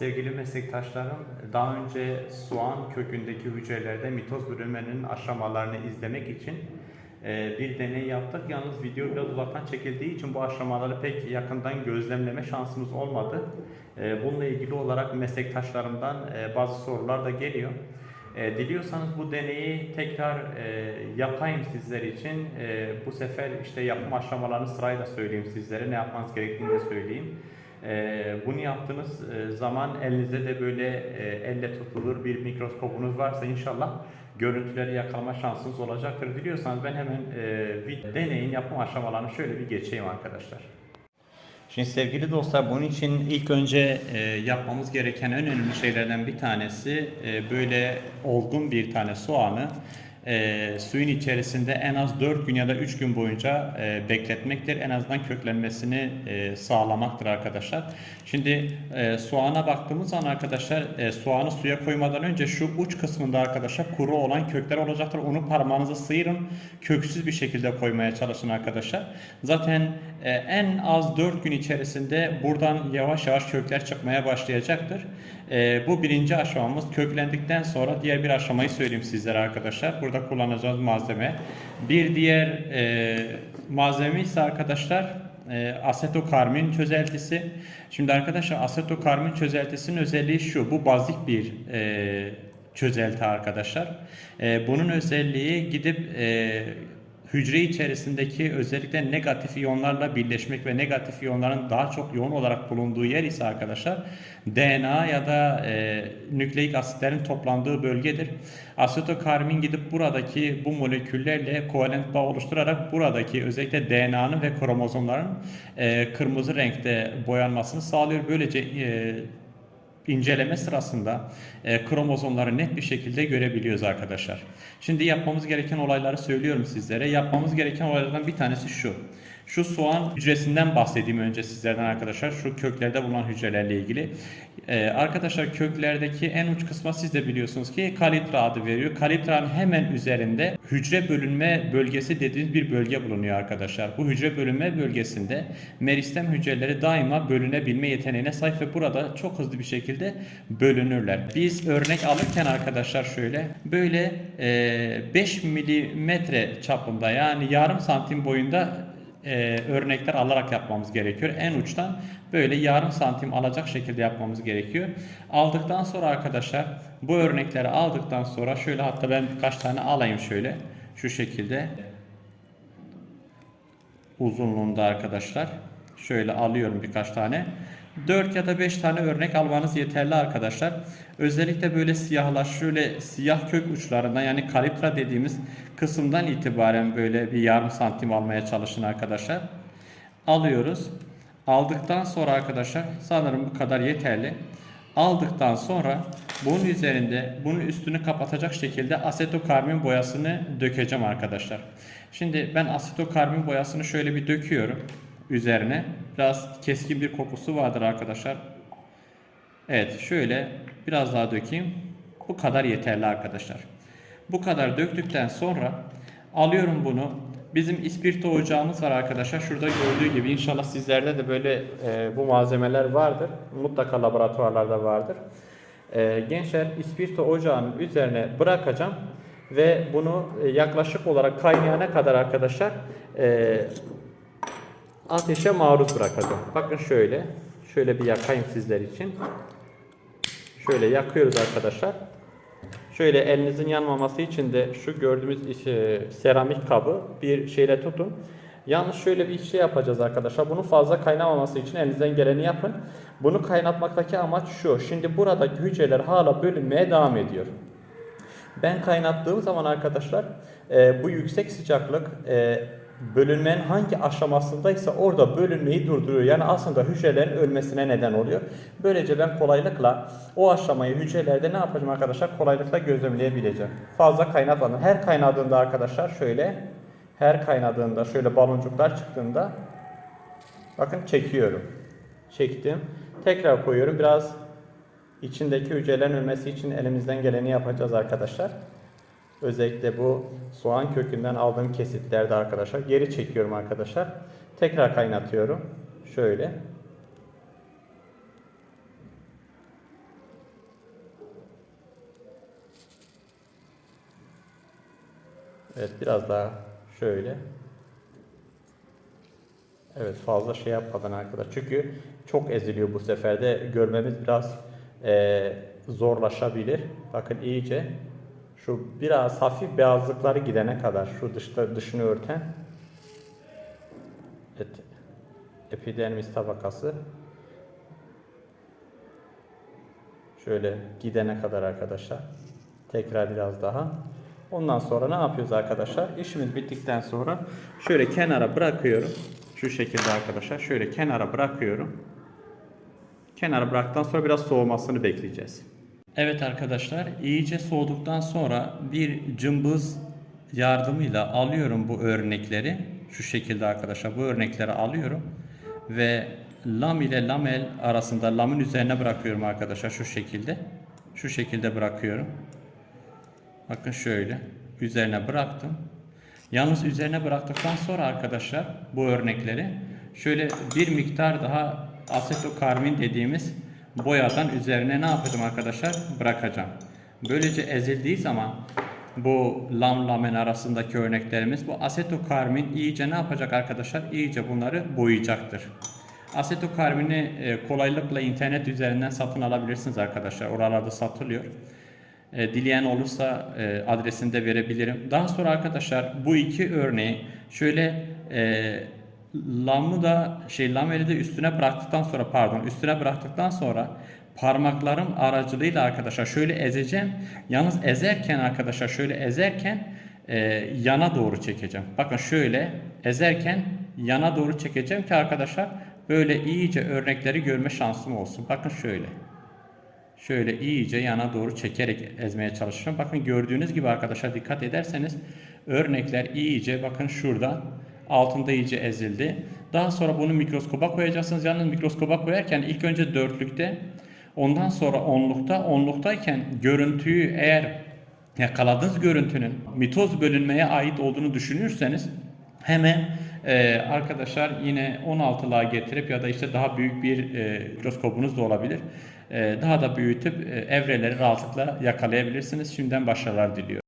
Sevgili meslektaşlarım, daha önce soğan kökündeki hücrelerde mitoz bölünmenin aşamalarını izlemek için e, bir deney yaptık. Yalnız video biraz uzaktan çekildiği için bu aşamaları pek yakından gözlemleme şansımız olmadı. E, Bununla ilgili olarak meslektaşlarımdan e, bazı sorular da geliyor. Diliyorsanız bu deneyi tekrar yapayım sizler için. Bu sefer işte yapım aşamalarını sırayla söyleyeyim sizlere. Ne yapmanız gerektiğini de söyleyeyim. E, bunu yaptığınız e, zaman elinizde de böyle e, elle tutulur bir mikroskopunuz varsa inşallah görüntüleri yakalama şansınız olacaktır. Diliyorsanız ben hemen e, bir deneyin yapım aşamalarını şöyle bir geçeyim arkadaşlar. Şimdi sevgili dostlar bunun için ilk önce e, yapmamız gereken en önemli şeylerden bir tanesi e, böyle olgun bir tane soğanı e, suyun içerisinde en az 4 gün ya da 3 gün boyunca e, bekletmektir. En azından köklenmesini e, sağlamaktır arkadaşlar. Şimdi e, soğana baktığımız zaman arkadaşlar e, soğanı suya koymadan önce şu uç kısmında arkadaşlar kuru olan kökler olacaktır. Onu parmağınıza sıyırın. Köksüz bir şekilde koymaya çalışın arkadaşlar. Zaten e, en az 4 gün içerisinde buradan yavaş yavaş kökler çıkmaya başlayacaktır. E, bu birinci aşamamız köklendikten sonra diğer bir aşamayı söyleyeyim sizlere arkadaşlar. Burada kullanacağımız malzeme. Bir diğer e, malzeme ise arkadaşlar e, asetokarmin çözeltisi. Şimdi arkadaşlar asetokarmin çözeltisinin özelliği şu. Bu bazik bir e, çözelti arkadaşlar. E, bunun özelliği gidip e, hücre içerisindeki özellikle negatif iyonlarla birleşmek ve negatif iyonların daha çok yoğun olarak bulunduğu yer ise arkadaşlar DNA ya da e, nükleik asitlerin toplandığı bölgedir. Asetokarmin gidip buradaki bu moleküllerle kovalent bağ oluşturarak buradaki özellikle DNA'nın ve kromozomların e, kırmızı renkte boyanmasını sağlıyor. Böylece e, inceleme sırasında e, kromozomları net bir şekilde görebiliyoruz arkadaşlar. Şimdi yapmamız gereken olayları söylüyorum sizlere. Yapmamız gereken olaylardan bir tanesi şu. Şu soğan hücresinden bahsedeyim önce sizlerden arkadaşlar. Şu köklerde bulunan hücrelerle ilgili. Ee, arkadaşlar köklerdeki en uç kısma siz de biliyorsunuz ki kalitra adı veriyor. Kalitranın hemen üzerinde hücre bölünme bölgesi dediğimiz bir bölge bulunuyor arkadaşlar. Bu hücre bölünme bölgesinde meristem hücreleri daima bölünebilme yeteneğine sahip ve burada çok hızlı bir şekilde bölünürler. Biz örnek alırken arkadaşlar şöyle böyle e, 5 milimetre çapında yani yarım santim boyunda e, örnekler alarak yapmamız gerekiyor. En uçtan böyle yarım santim alacak şekilde yapmamız gerekiyor. Aldıktan sonra arkadaşlar bu örnekleri aldıktan sonra şöyle hatta ben birkaç tane alayım şöyle şu şekilde uzunluğunda arkadaşlar. Şöyle alıyorum birkaç tane. 4 ya da 5 tane örnek almanız yeterli arkadaşlar. Özellikle böyle siyahlar şöyle siyah kök uçlarından yani kaliptra dediğimiz kısımdan itibaren böyle bir yarım santim almaya çalışın arkadaşlar. Alıyoruz. Aldıktan sonra arkadaşlar sanırım bu kadar yeterli. Aldıktan sonra bunun üzerinde bunun üstünü kapatacak şekilde asetokarmin boyasını dökeceğim arkadaşlar. Şimdi ben asetokarmin boyasını şöyle bir döküyorum üzerine. Biraz keskin bir kokusu vardır arkadaşlar. Evet şöyle biraz daha dökeyim. Bu kadar yeterli arkadaşlar. Bu kadar döktükten sonra alıyorum bunu. Bizim ispirto ocağımız var arkadaşlar. Şurada gördüğü gibi inşallah sizlerde de böyle e, bu malzemeler vardır. Mutlaka laboratuvarlarda vardır. E, gençler ispirto ocağının üzerine bırakacağım ve bunu e, yaklaşık olarak kaynayana kadar arkadaşlar e, ateşe maruz bırakacağım. Bakın şöyle. Şöyle bir yakayım sizler için. Şöyle yakıyoruz arkadaşlar. Şöyle elinizin yanmaması için de şu gördüğümüz e, seramik kabı bir şeyle tutun. Yalnız şöyle bir şey yapacağız arkadaşlar. Bunun fazla kaynamaması için elinizden geleni yapın. Bunu kaynatmaktaki amaç şu. Şimdi buradaki hücreler hala bölünmeye devam ediyor. Ben kaynattığım zaman arkadaşlar e, bu yüksek sıcaklık e, bölünmenin hangi aşamasındaysa orada bölünmeyi durduruyor. Yani aslında hücrelerin ölmesine neden oluyor. Böylece ben kolaylıkla o aşamayı hücrelerde ne yapacağım arkadaşlar? Kolaylıkla gözlemleyebileceğim. Fazla kaynatmadan. Her kaynadığında arkadaşlar şöyle her kaynadığında şöyle baloncuklar çıktığında bakın çekiyorum. Çektim. Tekrar koyuyorum. Biraz içindeki hücrelerin ölmesi için elimizden geleni yapacağız arkadaşlar. Özellikle bu soğan kökünden aldığım kesitlerde arkadaşlar geri çekiyorum arkadaşlar. Tekrar kaynatıyorum. Şöyle. Evet biraz daha şöyle. Evet fazla şey yapmadan arkadaşlar. Çünkü çok eziliyor bu seferde. Görmemiz biraz e, zorlaşabilir. Bakın iyice şu biraz hafif beyazlıkları gidene kadar şu dışta dışını örten evet, epidermis tabakası şöyle gidene kadar arkadaşlar. Tekrar biraz daha. Ondan sonra ne yapıyoruz arkadaşlar? İşimiz bittikten sonra şöyle kenara bırakıyorum. Şu şekilde arkadaşlar. Şöyle kenara bırakıyorum. Kenara bıraktıktan sonra biraz soğumasını bekleyeceğiz. Evet arkadaşlar iyice soğuduktan sonra bir cımbız yardımıyla alıyorum bu örnekleri. Şu şekilde arkadaşlar bu örnekleri alıyorum ve lam ile lamel arasında lamın üzerine bırakıyorum arkadaşlar şu şekilde. Şu şekilde bırakıyorum. Bakın şöyle üzerine bıraktım. Yalnız üzerine bıraktıktan sonra arkadaşlar bu örnekleri şöyle bir miktar daha asetokarmin dediğimiz boyadan üzerine ne yapacağım arkadaşlar? Bırakacağım. Böylece ezildiği zaman bu lam lamen arasındaki örneklerimiz bu asetokarmin iyice ne yapacak arkadaşlar? İyice bunları boyayacaktır. Asetokarmini e, kolaylıkla internet üzerinden satın alabilirsiniz arkadaşlar. Oralarda satılıyor. E, dileyen olursa e, adresini de verebilirim. Daha sonra arkadaşlar bu iki örneği şöyle e, lamı da şey lameli de üstüne bıraktıktan sonra pardon üstüne bıraktıktan sonra parmaklarım aracılığıyla arkadaşlar şöyle ezeceğim. Yalnız ezerken arkadaşlar şöyle ezerken e, yana doğru çekeceğim. Bakın şöyle ezerken yana doğru çekeceğim ki arkadaşlar böyle iyice örnekleri görme şansım olsun. Bakın şöyle. Şöyle iyice yana doğru çekerek ezmeye çalışıyorum. Bakın gördüğünüz gibi arkadaşlar dikkat ederseniz örnekler iyice bakın şurada altında iyice ezildi. Daha sonra bunu mikroskoba koyacaksınız. Yalnız mikroskoba koyarken ilk önce dörtlükte ondan sonra onlukta onluktayken görüntüyü eğer yakaladığınız görüntünün mitoz bölünmeye ait olduğunu düşünürseniz hemen e, arkadaşlar yine 16'lığa getirip ya da işte daha büyük bir e, mikroskopunuz da olabilir. E, daha da büyütüp e, evreleri rahatlıkla yakalayabilirsiniz. Şimdiden başarılar diliyorum.